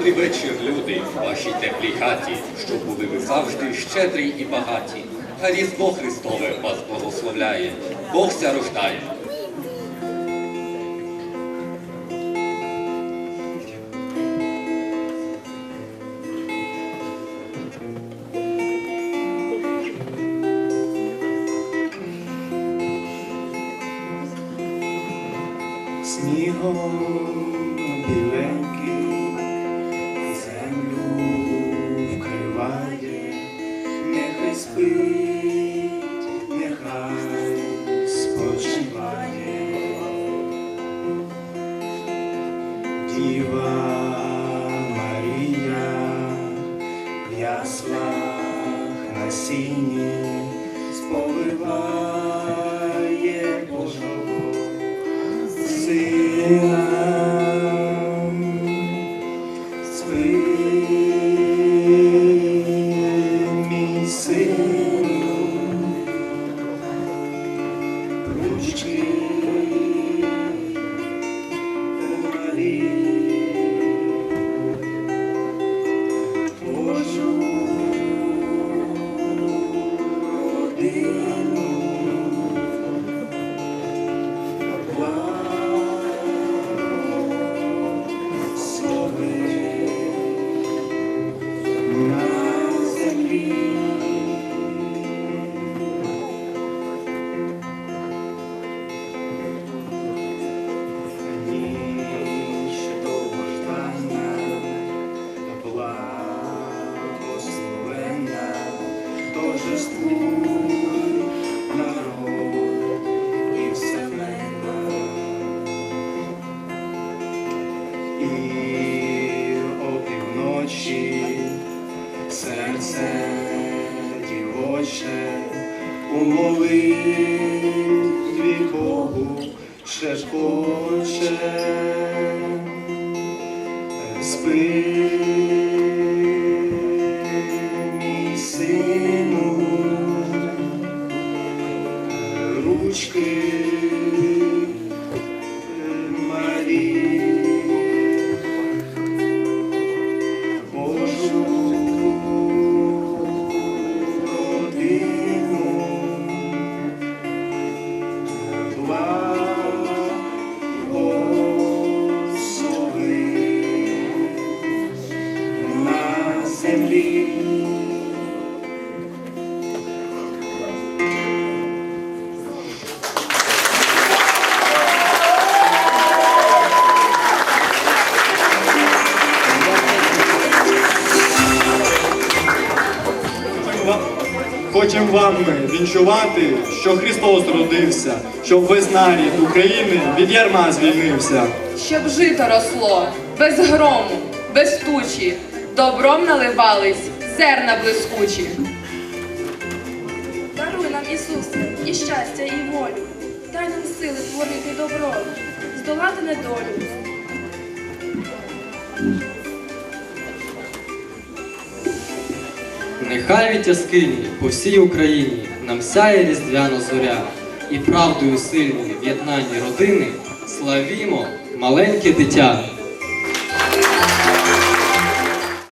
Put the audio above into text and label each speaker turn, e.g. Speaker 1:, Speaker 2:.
Speaker 1: Добрий вечір, люди, в вашій теплій хаті, щоб були ви завжди щедрі і багаті. А Різдво Христове вас благословляє, Бог ся рождає.
Speaker 2: Снігом біленький спить, нехай спочиває. Діва Марія в яслах на сіні сповиває Божого сина. У молитві Богу шепоче. Спи, мій сину, ручки
Speaker 3: Хочемо вам вінчувати, що Христос родився, щоб весь нарід України від ярма звільнився.
Speaker 4: щоб жито росло, без грому, без тучі, добром наливались зерна блискучі.
Speaker 5: Даруй нам, Ісусе, і щастя, і волю. Дай нам сили творити добро, здолати недолю.
Speaker 6: Нехай від яскині по всій Україні нам сяє різдвяна зоря, і правдою сильною в родини славімо маленьке дитя.